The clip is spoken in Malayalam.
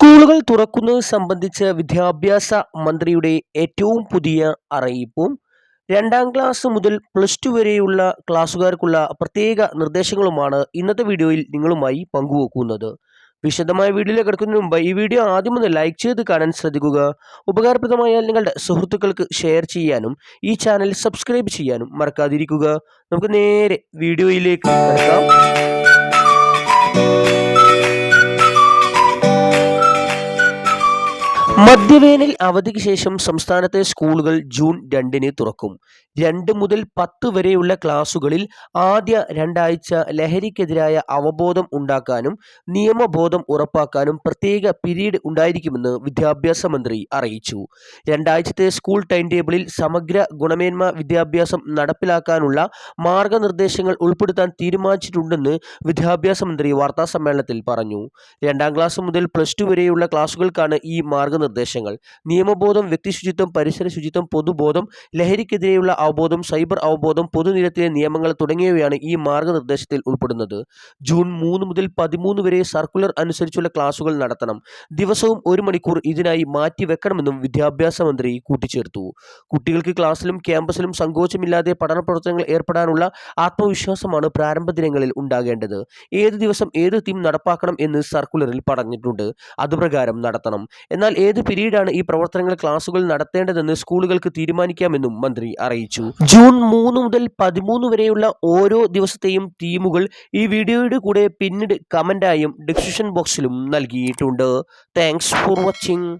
സ്കൂളുകൾ തുറക്കുന്നത് സംബന്ധിച്ച് വിദ്യാഭ്യാസ മന്ത്രിയുടെ ഏറ്റവും പുതിയ അറിയിപ്പും രണ്ടാം ക്ലാസ് മുതൽ പ്ലസ് ടു വരെയുള്ള ക്ലാസ്സുകാർക്കുള്ള പ്രത്യേക നിർദ്ദേശങ്ങളുമാണ് ഇന്നത്തെ വീഡിയോയിൽ നിങ്ങളുമായി പങ്കുവെക്കുന്നത്. വിശദമായ വീഡിയോയിലേക്ക് കിടക്കുന്നതിന് മുമ്പ് ഈ വീഡിയോ ആദ്യം ഒന്ന് ലൈക്ക് ചെയ്ത് കാണാൻ ശ്രദ്ധിക്കുക. ഉപകാരപ്രദമായാൽ നിങ്ങളുടെ സുഹൃത്തുക്കൾക്ക് ഷെയർ ചെയ്യാനും ഈ ചാനൽ സബ്സ്ക്രൈബ് ചെയ്യാനും മറക്കാതിരിക്കുക. നമുക്ക് നേരെ വീഡിയോയിലേക്ക് കിടക്കാം. മധ്യവേനൽ അവധിക്ക് ശേഷം സംസ്ഥാനത്തെ സ്കൂളുകൾ ജൂൺ രണ്ടിന് തുറക്കും. രണ്ട് മുതൽ പത്ത് വരെയുള്ള ക്ലാസുകളിൽ ആദ്യ രണ്ടാഴ്ച ലഹരിക്കെതിരായ അവബോധം ഉണ്ടാക്കാനും നിയമബോധം ഉറപ്പാക്കാനും പ്രത്യേക പിരീഡ് ഉണ്ടായിരിക്കുമെന്ന് വിദ്യാഭ്യാസ മന്ത്രി അറിയിച്ചു. രണ്ടാഴ്ചത്തെ സ്കൂൾ ടൈം ടേബിളിൽ സമഗ്ര ഗുണമേന്മ വിദ്യാഭ്യാസം നടപ്പിലാക്കാനുള്ള മാർഗനിർദ്ദേശങ്ങൾ ഉൾപ്പെടുത്താൻ തീരുമാനിച്ചിട്ടുണ്ടെന്ന് വിദ്യാഭ്യാസ മന്ത്രി വാർത്താ സമ്മേളനത്തിൽ പറഞ്ഞു. രണ്ടാം ക്ലാസ് മുതൽ പ്ലസ് ടു വരെയുള്ള ക്ലാസുകൾക്കാണ് ഈ മാർഗനിർദ്ദേശങ്ങൾ നിയമബോധം വ്യക്തിശുചിത്വം പരിസര ശുചിത്വം പൊതുബോധം ലഹരിക്കെതിരെയുള്ള അവബോധം സൈബർ അവബോധം പൊതുനിരത്തിലെ നിയമങ്ങൾ തുടങ്ങിയവയാണ് ഈ മാർഗനിർദ്ദേശത്തിൽ ഉൾപ്പെടുന്നത്. ജൂൺ മൂന്ന് മുതൽ പതിമൂന്ന് വരെ സർക്കുലർ അനുസരിച്ചുള്ള ക്ലാസുകൾ നടത്തണം. ദിവസവും ഒരു മണിക്കൂർ ഇതിനായി മാറ്റിവെക്കണമെന്നും വിദ്യാഭ്യാസ മന്ത്രി കൂട്ടിച്ചേർത്തു. കുട്ടികൾക്ക് ക്ലാസ്സിലും ക്യാമ്പസിലും സങ്കോചമില്ലാതെ പഠന പ്രവർത്തനങ്ങൾ ഏർപ്പെടാനുള്ള ആത്മവിശ്വാസമാണ് പ്രാരംഭ ദിനങ്ങളിൽ ഉണ്ടാകേണ്ടത്. ഏത് ദിവസം ഏത് തീം നടപ്പാക്കണം എന്ന് സർക്കുലറിൽ പറഞ്ഞിട്ടുണ്ട്. അതുപ്രകാരം നടത്തണം. എന്നാൽ പിരീഡാണ് ഈ പ്രവർത്തനങ്ങൾ ക്ലാസുകൾ നടത്തേണ്ടതെന്ന് സ്കൂളുകൾക്ക് തീരുമാനിക്കാമെന്നും മന്ത്രി അറിയിച്ചു. ജൂൺ മൂന്ന് മുതൽ പതിമൂന്ന് വരെയുള്ള ഓരോ ദിവസത്തെയും ടീമുകൾ ഈ വീഡിയോയുടെ കൂടെ പിന്നീട് കമന്റായും ഡിസ്ക്രിപ്ഷൻ ബോക്സിലും നൽകിയിട്ടുണ്ട്. Thanks for watching